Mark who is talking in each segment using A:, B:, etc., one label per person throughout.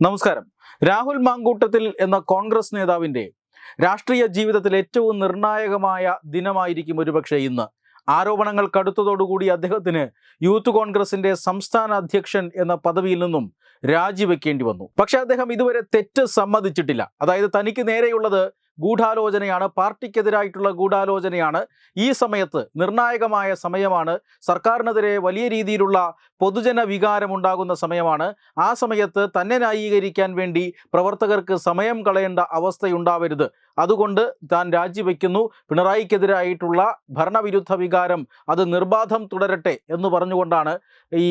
A: നമസ്കാരം. രാഹുൽ മാങ്കൂട്ടത്തിൽ എന്ന കോൺഗ്രസ് നേതാവിന്റെ രാഷ്ട്രീയ ജീവിതത്തിൽ ഏറ്റവും നിർണായകമായ ദിനമായിരിക്കും ഒരുപക്ഷെ ഇന്ന്. ആരോപണങ്ങൾ കടുത്തതോടുകൂടി അദ്ദേഹത്തിന് യൂത്ത് കോൺഗ്രസിന്റെ സംസ്ഥാന അധ്യക്ഷൻ എന്ന പദവിയിൽ നിന്നും രാജിവെക്കേണ്ടി വന്നു. പക്ഷെ അദ്ദേഹം ഇതുവരെ തെറ്റ് സമ്മതിച്ചിട്ടില്ല. അതായത് തനിക്ക് നേരെയുള്ളത് ഗൂഢാലോചനയാണ് പാർട്ടിക്കെതിരായിട്ടുള്ള ഗൂഢാലോചനയാണ്. ഈ സമയത്ത് നിർണായകമായ സമയമാണ്. സർക്കാരിനെതിരെ വലിയ രീതിയിലുള്ള പൊതുജന വികാരമുണ്ടാകുന്ന സമയമാണ്. ആ സമയത്ത് തന്നെ ന്യായീകരിക്കാൻ വേണ്ടി പ്രവർത്തകർക്ക് സമയം കളയേണ്ട അവസ്ഥയുണ്ടാവരുത്. അതുകൊണ്ട് താൻ രാജിവെക്കുന്നു. പിണറായിക്കെതിരായിട്ടുള്ള ഭരണവിരുദ്ധ വികാരം അത് നിർബാധം തുടരട്ടെ എന്ന് പറഞ്ഞുകൊണ്ടാണ് ഈ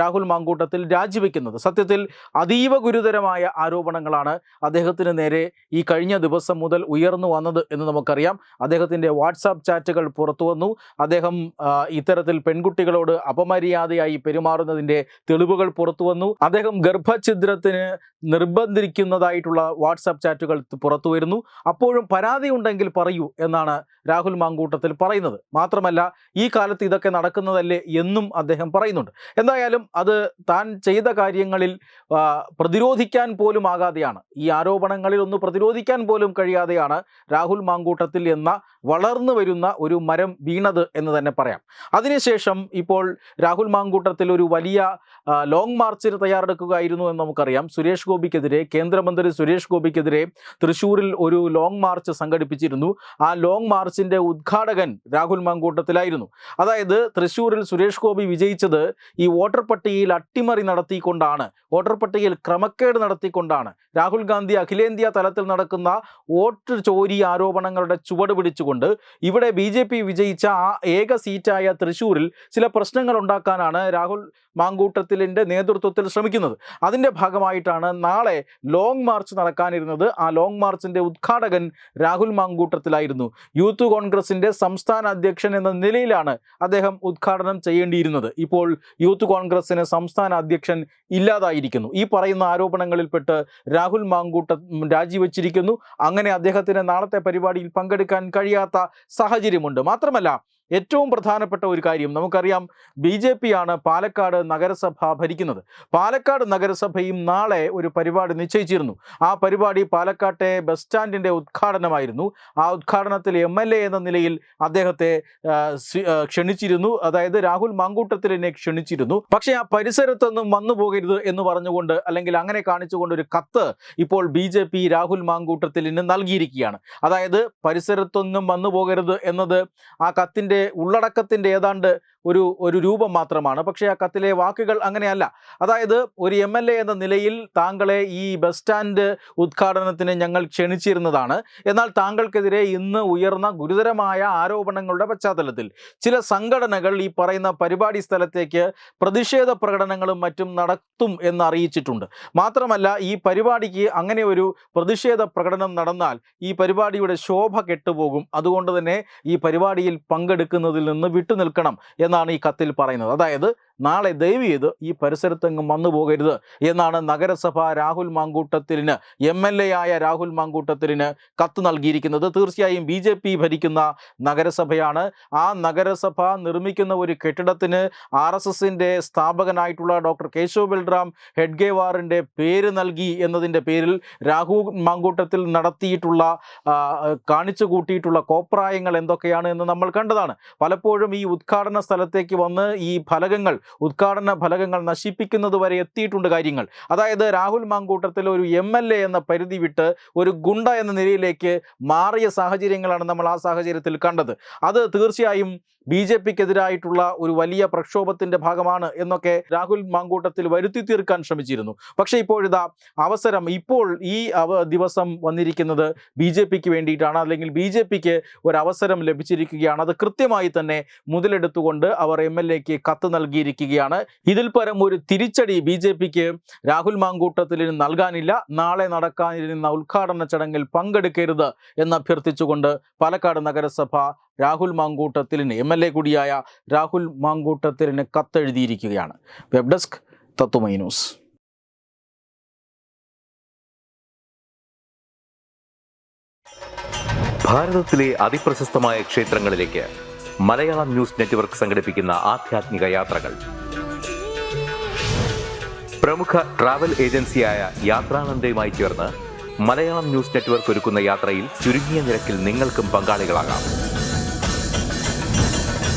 A: രാഹുൽ മാങ്കൂട്ടത്തിൽ രാജിവെക്കുന്നത്. സത്യത്തിൽ അതീവ ഗുരുതരമായ ആരോപണങ്ങളാണ് അദ്ദേഹത്തിന് നേരെ ഈ കഴിഞ്ഞ ദിവസം മുതൽ ഉയർന്നു വന്നത് എന്ന് നമുക്കറിയാം. അദ്ദേഹത്തിന്റെ വാട്സാപ്പ് ചാറ്റുകൾ പുറത്തു വന്നു. അദ്ദേഹം ഇത്തരത്തിൽ പെൺകുട്ടികളോട് അപമര്യാദയായി പെരുമാറുന്നതിന്റെ തെളിവുകൾ പുറത്തു വന്നു. അദ്ദേഹം ഗർഭഛിദ്രത്തിന് നിർബന്ധിക്കുന്നതായിട്ടുള്ള വാട്സാപ്പ് ചാറ്റുകൾ പുറത്തു വരുന്നു. അപ്പോഴും പരാതി ഉണ്ടെങ്കിൽ പറയൂ എന്നാണ് രാഹുൽ മാങ്കൂട്ടത്തിൽ പറയുന്നത്. മാത്രമല്ല ഈ കാലത്ത് ഇതൊക്കെ നടക്കുന്നതല്ലേ എന്നും അദ്ദേഹം പറയുന്നുണ്ട്. എന്തായാലും അത് താൻ ചെയ്ത കാര്യങ്ങളിൽ പ്രതിരോധിക്കാൻ പോലും ആകാതെയാണ്. ഈ ആരോപണങ്ങളിൽ ഒന്ന് പ്രതിരോധിക്കാൻ പോലും കഴിയാതെയാണ് രാഹുൽ മാങ്കൂട്ടത്തിൽ എന്ന വളർന്നു വരുന്ന ഒരു മരം വീണത് എന്ന് തന്നെ പറയാം. അതിനുശേഷം ഇപ്പോൾ രാഹുൽ മാങ്കൂട്ടത്തിൽ ഒരു വലിയ ലോങ് മാർച്ചിന് തയ്യാറെടുക്കുകയായിരുന്നു എന്ന് നമുക്കറിയാം. സുരേഷ് ഗോപിക്കെതിരെ കേന്ദ്രമന്ത്രി സുരേഷ് ഗോപിക്കെതിരെ തൃശ്ശൂരിൽ ഒരു ലോങ് മാർച്ച് സംഘടിപ്പിച്ചിരുന്നു. ആ ലോങ് മാർച്ചിന്റെ ഉദ്ഘാടകൻ രാഹുൽ മാങ്കൂട്ടത്തിലായിരുന്നു. അതായത് തൃശ്ശൂരിൽ സുരേഷ് ഗോപി വിജയിച്ചത് ഈ വോട്ടർ പട്ടികയിൽ അട്ടിമറി നടത്തിക്കൊണ്ടാണ്. വോട്ടർ പട്ടികയിൽ ക്രമക്കേട് നടത്തിക്കൊണ്ടാണ്. രാഹുൽ ഗാന്ധി അഖിലേന്ത്യാ തലത്തിൽ നടക്കുന്ന വോട്ട് ചോരി ആരോപണങ്ങളുടെ ചുവട് പിടിച്ചുകൊണ്ട് ഇവിടെ ബി വിജയിച്ച ആ ഏക സീറ്റായ തൃശ്ശൂരിൽ ചില പ്രശ്നങ്ങൾ ഉണ്ടാക്കാനാണ് രാഹുൽ മാങ്കൂട്ടത്തിലിന്റെ നേതൃത്വത്തിൽ ശ്രമിക്കുന്നത്. അതിന്റെ ഭാഗമായിട്ടാണ് നാളെ ലോങ് മാർച്ച് നടക്കാനിരുന്നത്. ആ ലോങ് മാർച്ചിന്റെ ഉദ്ഘാടകൻ രാഹുൽ മാങ്കൂട്ടത്തിലായിരുന്നു. യൂത്ത് കോൺഗ്രസിന്റെ സംസ്ഥാന അധ്യക്ഷൻ എന്ന നിലയിലാണ് അദ്ദേഹം ഉദ്ഘാടനം ചെയ്യേണ്ടിയിരുന്നത്. ഇപ്പോൾ യൂത്ത് കോൺഗ്രസിന് സംസ്ഥാന അധ്യക്ഷൻ ഇല്ലാതായിരിക്കുന്നു. ഈ പറയുന്ന ആരോപണങ്ങളിൽപ്പെട്ട് രാഹുൽ മാങ്കൂട്ടം രാജിവെച്ചിരിക്കുന്നു. അങ്ങനെ അദ്ദേഹത്തിന് നാളത്തെ പരിപാടിയിൽ പങ്കെടുക്കാൻ കഴിയാത്ത സാഹചര്യമുണ്ട്. മാത്രമല്ല ഏറ്റവും പ്രധാനപ്പെട്ട ഒരു കാര്യം നമുക്കറിയാം ബി ജെ പി ആണ് പാലക്കാട് നഗരസഭ ഭരിക്കുന്നത്. പാലക്കാട് നഗരസഭയും നാളെ ഒരു പരിപാടി നിശ്ചയിച്ചിരുന്നു. ആ പരിപാടി പാലക്കാട്ടെ ബസ് സ്റ്റാൻഡിന്റെ ഉദ്ഘാടനമായിരുന്നു. ആ ഉദ്ഘാടനത്തിൽ എം എൽ എ എന്ന നിലയിൽ അദ്ദേഹത്തെ ക്ഷണിച്ചിരുന്നു. അതായത് രാഹുൽ മാങ്കൂട്ടത്തിൽ എന്നെ ക്ഷണിച്ചിരുന്നു. പക്ഷേ ആ പരിസരത്തൊന്നും വന്നു പോകരുത് എന്ന് പറഞ്ഞുകൊണ്ട് അല്ലെങ്കിൽ അങ്ങനെ കാണിച്ചുകൊണ്ട് ഒരു കത്ത് ഇപ്പോൾ ബി ജെ പി രാഹുൽ മാങ്കൂട്ടത്തിലിന് നൽകിയിരിക്കുകയാണ്. അതായത് പരിസരത്തൊന്നും വന്നു പോകരുത് എന്നത് ആ കത്തിന്റെ ഉള്ളടക്കത്തിന്റെ ഏതാണ്ട് ഒരു ഒരു രൂപം മാത്രമാണ്. പക്ഷേ ആ കത്തിലെ വാക്കുകൾ അങ്ങനെയല്ല. അതായത് ഒരു എം എൽ എ എന്ന നിലയിൽ താങ്കളെ ഈ ബസ് സ്റ്റാൻഡ് ഉദ്ഘാടനത്തിന് ഞങ്ങൾ ക്ഷണിച്ചിരുന്നതാണ്. എന്നാൽ താങ്കൾക്കെതിരെ ഇന്ന് ഉയർന്ന ഗുരുതരമായ ആരോപണങ്ങളുടെ പശ്ചാത്തലത്തിൽ ചില സംഘടനകൾ ഈ പറയുന്ന പരിപാടി സ്ഥലത്തേക്ക് പ്രതിഷേധ പ്രകടനങ്ങളും മറ്റും നടത്തും എന്ന് അറിയിച്ചിട്ടുണ്ട് മാത്രമല്ല ഈ പരിപാടിക്ക് അങ്ങനെ ഒരു പ്രതിഷേധ പ്രകടനം നടന്നാൽ ഈ പരിപാടിയുടെ ശോഭ കെട്ടുപോകും. അതുകൊണ്ട് തന്നെ ഈ പരിപാടിയിൽ പങ്കെടുക്കുന്നതിൽ നിന്ന് വിട്ടുനിൽക്കണം എന്നാണ് ഈ കത്തിൽ പറയുന്നത്. അതായത് നാളെ ദയവ് ചെയ്ത് ഈ പരിസരത്തെങ്ങും വന്നു പോകരുത്. എന്നാണ് നഗരസഭ രാഹുൽ മാങ്കൂട്ടത്തിലിന് എം എൽ എ ആയ രാഹുൽ മാങ്കൂട്ടത്തിലിന് കത്ത് നൽകിയിരിക്കുന്നത്. തീർച്ചയായും ബി ജെ പി ഭരിക്കുന്ന നഗരസഭയാണ്. ആ നഗരസഭ നിർമ്മിക്കുന്ന ഒരു കെട്ടിടത്തിന് ആർ എസ് എസിന്റെ സ്ഥാപകനായിട്ടുള്ള ഡോക്ടർ കേശവ് ബൽറാം ഹെഡ്ഗേവാറിന്റെ പേര് നൽകി എന്നതിന്റെ പേരിൽ രാഹുൽ മാങ്കൂട്ടത്തിൽ നടത്തിയിട്ടുള്ള കാണിച്ചു കൂട്ടിയിട്ടുള്ള കോപ്രായങ്ങൾ എന്തൊക്കെയാണ് എന്ന് നമ്മൾ കണ്ടതാണ്. പലപ്പോഴും ഈ ഉദ്ഘാടന സ്ഥലത്തേക്ക് വന്ന് ഈ ഫലകങ്ങൾ ഉദ്ഘാടന ഫലകങ്ങൾ നശിപ്പിക്കുന്നത് വരെ എത്തിയിട്ടുണ്ട് കാര്യങ്ങൾ. അതായത് രാഹുൽ മാങ്കൂട്ടത്തിൽ ഒരു എം എൽ എ എന്ന പരിധി വിട്ട് ഒരു ഗുണ്ട എന്ന നിലയിലേക്ക് മാറിയ സാഹചര്യങ്ങളാണ് നമ്മൾ ആ സാഹചര്യത്തിൽ കണ്ടത്. അത് തീർച്ചയായും ബി ജെ പിക്കെതിരായിട്ടുള്ള ഒരു വലിയ പ്രക്ഷോഭത്തിന്റെ ഭാഗമാണ് എന്നൊക്കെ രാഹുൽ മാങ്കൂട്ടത്തിൽ വരുത്തി തീർക്കാൻ ശ്രമിച്ചിരുന്നു. പക്ഷേ ഇപ്പോഴിതാ അവസരം ഇപ്പോൾ ഈ ദിവസം വന്നിരിക്കുന്നത് ബി ജെ പിക്ക് വേണ്ടിയിട്ടാണ്. അല്ലെങ്കിൽ ബി ജെ പിക്ക് ഒരു അവസരം ലഭിച്ചിരിക്കുകയാണ്. അത് കൃത്യമായി തന്നെ മുതലെടുത്തുകൊണ്ട് അവർ എം എൽ എക്ക് കത്ത് നൽകിയിരിക്കുകയാണ്. ഇതിൽ പരം ഒരു തിരിച്ചടി ബി ജെ പിക്ക് രാഹുൽ മാങ്കൂട്ടത്തിന് നൽകാനില്ല. നാളെ നടക്കാനിരുന്ന ഉദ്ഘാടന ചടങ്ങിൽ പങ്കെടുക്കരുത് എന്ന് അഭ്യർത്ഥിച്ചുകൊണ്ട് പാലക്കാട് നഗരസഭ രാഹുൽ മാങ്കൂട്ടത്തിലിന് എം എൽ എ കൂടിയായ രാഹുൽ മാങ്കൂട്ടത്തിലിന് കത്തെഴുതിയിരിക്കുകയാണ്. വെബ് ഡെസ്ക് തത്തുമൈ ന്യൂസ്.
B: അതിപ്രശസ്തമായ ക്ഷേത്രങ്ങളിലേക്ക് മലയാളം ന്യൂസ് നെറ്റ്വർക്ക് സംഘടിപ്പിക്കുന്ന യാത്രകൾ. പ്രമുഖ ട്രാവൽ ഏജൻസിയായ യാത്രാനന്ദയുമായി ചേർന്ന് മലയാളം ന്യൂസ് നെറ്റ്വർക്ക് ഒരുക്കുന്ന യാത്രയിൽ ചുരുങ്ങിയ നിരക്കിൽ